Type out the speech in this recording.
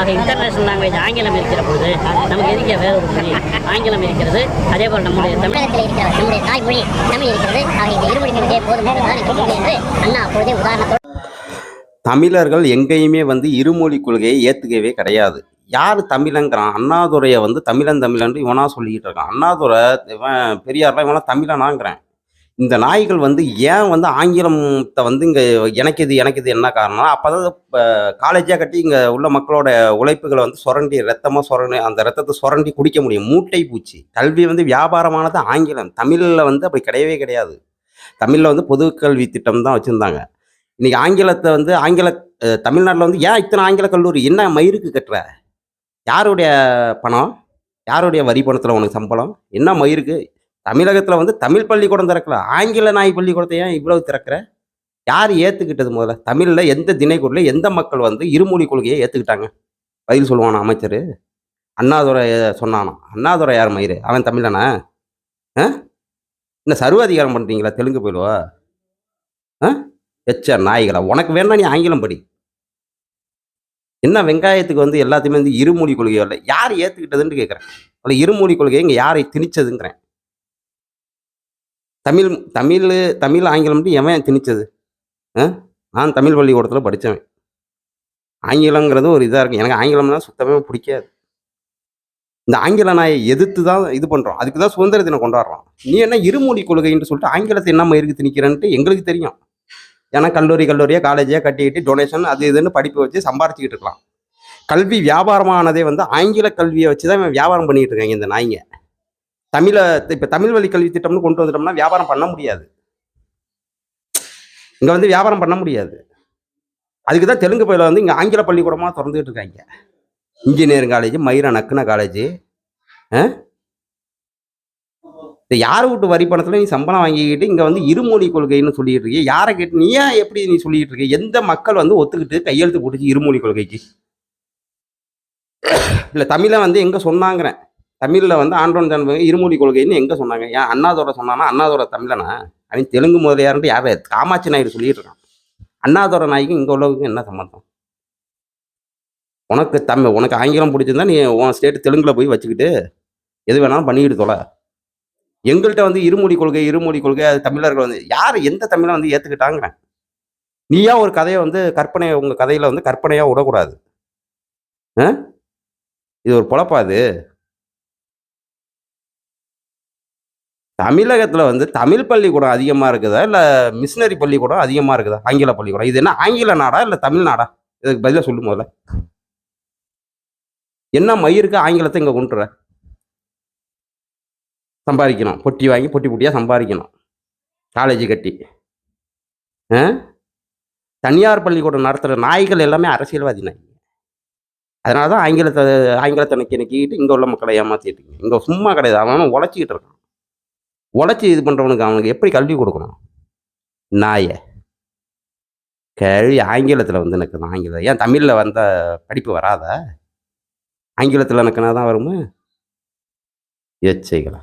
ஆக international language ஆங்கிலம் இருக்கிற பொழுது நமக்கு எதுக்கே வேற ஒரு மொழி? ஆங்கிலம் இருக்கிறது அதே போல் நம்முடைய தமிழ். தமிழகத்தில் இருக்கிற நம்முடைய தாய்மொழி தமிழ் இருக்கிறது. ஆக இந்த இருமொழி கொள்கையே போதும் என்று அண்ணா அப்பொழுதே உதாரணத்தோடு தமிழர்கள் எங்கேயுமே வந்து இருமொழி கொள்கையை ஏற்றுக்கவே கிடையாது. யார் தமிழங்கிறான்? அண்ணாதுரையை வந்து தமிழன் தமிழன் இவனா சொல்லிக்கிட்டு இருக்கான். அண்ணாதுரை இவன் பெரியார்லாம் இவனா தமிழனாங்கிறேன். இந்த நாய்கள் வந்து ஏன் வந்து ஆங்கிலத்தை வந்து இங்கே இணைக்குது இணைக்குது எனக்கு என்ன காரணம்னா அப்போ தான் காலேஜாக கட்டி இங்கே உள்ள மக்களோட உழைப்புகளை வந்து சுரண்டி ரத்தமாக சுரண்டி அந்த ரத்தத்தை சுரண்டி குடிக்க முடியும். மூட்டை பூச்சி. கல்வி வந்து வியாபாரமானது ஆங்கிலம். தமிழில் வந்து அப்படி கிடையவே கிடையாது. தமிழில் வந்து பொது கல்வி திட்டம் தான் வச்சுருந்தாங்க. இன்றைக்கி ஆங்கிலத்தை வந்து ஆங்கில தமிழ்நாட்டில் வந்து ஏன் இத்தனை ஆங்கில கல்லூரி? என்ன மயிருக்கு கட்டுற? யாருடைய பணம்? யாருடைய வரி பணத்தில் உனக்கு சம்பளம்? என்ன மயிருக்கு? தமிழகத்தில் வந்து தமிழ் பள்ளிக்கூடம் திறக்கல. ஆங்கில நாய் பள்ளிக்கூடத்தை ஏன் இவ்வளவு திறக்கிற? யார் ஏற்றுக்கிட்டது முதல்ல? தமிழில் எந்த திணைக்குள்ள எந்த மக்கள் வந்து இருமொழி கொள்கையை ஏற்றுக்கிட்டாங்க பதில் சொல்லுவானா அமைச்சர்? அண்ணாதுரை சொன்னானா? அண்ணாதுரை யார் மயிறு? அவன் தமிழனா ஆ? என்ன சர்வாதிகாரம் பண்ணுறீங்களா தெலுங்கு போயிடுவா? ஆ? எச்ச நாய்களா? உனக்கு வேணா நீ ஆங்கிலம் படி. என்ன வெங்காயத்துக்கு வந்து எல்லாத்தையுமே வந்து இருமொழி கொள்கை இல்லை? யார் ஏற்றுக்கிட்டதுன்னு கேட்குறேன் அதில் இருமொழி கொள்கையை இங்கே யாரை திணிச்சதுங்கிறேன். தமிழ் தமிழ் தமிழ் ஆங்கிலம்ட்டு எவன் திணிச்சது? ஆ? நான் தமிழ் பள்ளிக்கூடத்தில் படித்தவன் ஆங்கிலங்கிறது ஒரு இதாக இருக்கும் எனக்கு ஆங்கிலம்னா சுத்தமே பிடிக்காது. இந்த ஆங்கில நாயை எதிர்த்து தான் இது பண்ணுறோம் அதுக்கு தான் சுதந்திர தினம் கொண்டாடுறோம். நீ என்ன இருமொழி கொள்கைன்னு சொல்லிட்டு ஆங்கிலத்தை என்ன மயிருக்கு திணிக்கிறேன்ட்டு எங்களுக்கு தெரியும். ஏன்னா கல்லூரி கல்லூரியாக காலேஜாக கட்டிக்கிட்டு டொனேஷன் அது இதுன்னு படிப்பு வச்சு சம்பாரிச்சிக்கிட்டு இருக்கலாம். கல்வி வியாபாரமானதே வந்து ஆங்கில கல்வியை வச்சு தான் வியாபாரம் பண்ணிக்கிட்டு இருக்காங்க இந்த நாய்ங்க. தமிழை இப்போ தமிழ் வழி கல்வி திட்டம்னு கொண்டு வந்துட்டோம்னா வியாபாரம் பண்ண முடியாது. இங்கே வந்து வியாபாரம் பண்ண முடியாது. அதுக்கு தான் தெலுங்கு பயில வந்து இங்கே ஆங்கில பள்ளிக்கூடமாக திறந்துக்கிட்டு இருக்காங்க. இன்ஜினியரிங் காலேஜ் மயிரா நக்குன காலேஜ் இந்த யார் வீட்டு வரி பணத்தில் நீ சம்பளம் வாங்கிக்கிட்டு இங்கே வந்து இருமொழி கொள்கைன்னு சொல்லிட்டு இருக்கிய யாரை கேட்டு நீ ஏன் எப்படி நீ சொல்லிட்டு இருக்க? எந்த மக்கள் வந்து ஒத்துக்கிட்டு கையெழுத்து போட்டுச்சு இருமொழி கொள்கைக்கு? இல்லை தமிழை வந்து எங்கே சொன்னாங்கிறேன்? தமிழில் வந்து ஆண்டோன் ஜான் இருமொழி கொள்கைன்னு எங்கே சொன்னாங்க? ஏன் அண்ணாதோட சொன்னானா அண்ணாதோட தமிழனா? அப்படின்னு தெலுங்கு முதலியாருன்ட்டு யார் காமாட்சி நாயுடு சொல்லிட்டு இருக்கான் அண்ணாதோட நாய்க்கும் இங்கே உள்ளவங்க என்ன சம்மந்தம்? உனக்கு தமிழ் உனக்கு ஆங்கிலம் பிடிச்சிருந்தா நீ உன் ஸ்டேட் தெலுங்குல போய் வச்சுக்கிட்டு எது வேணாலும் பண்ணிக்கிட்டு தொலை. எங்கள்கிட்ட வந்து இருமொழி கொள்கை இருமொழி கொள்கை அது தமிழர்கள் வந்து யார் எந்த தமிழை வந்து ஏற்றுக்கிட்டாங்கிறேன் நீயா ஒரு கதையை வந்து கற்பனை உங்கள் கதையில் வந்து கற்பனையாக விடக்கூடாது. ஆ? இது ஒரு பொழப்பா அது? தமிழகத்தில் வந்து தமிழ் பள்ளிக்கூடம் அதிகமாக இருக்குதா? இல்லை மிஷினரி பள்ளிக்கூடம் அதிகமாக இருக்குதா? ஆங்கில பள்ளிக்கூடம். இது என்ன ஆங்கில நாடா இல்லை தமிழ் நாடா? இதுக்கு பதிலாக சொல்லு முதல்ல. என்ன மயிருக்கு ஆங்கிலத்தை இங்கே கொண்டுற சம்பாதிக்கணும். பொட்டி வாங்கி பொட்டி பொட்டியாக சம்பாதிக்கணும். காலேஜ் கட்டி. ஆ? தனியார் பள்ளிக்கூடம் நடத்துகிற நாய்கள் எல்லாமே அரசியல்வாதி நாய். அதனால தான் ஆங்கிலத்தை ஆங்கிலத்தை நக்கி இங்கே உள்ள மக்களை ஏமாற்றிட்டு இங்கே சும்மா கிடையாது. அவன் உழைச்சிக்கிட்டு இருக்கான். உழைச்சி இது பண்ணுறவனுக்கு அவனுக்கு எப்படி கல்வி கொடுக்கணும்? நாயை. கேள்வி ஆங்கிலத்தில் வந்து எனக்கு ஆங்கிலம் ஏன் தமிழில் வந்த படிப்பு வராதா? ஆங்கிலத்தில் எனக்குனா தான் வருமா? எச்சைகளா?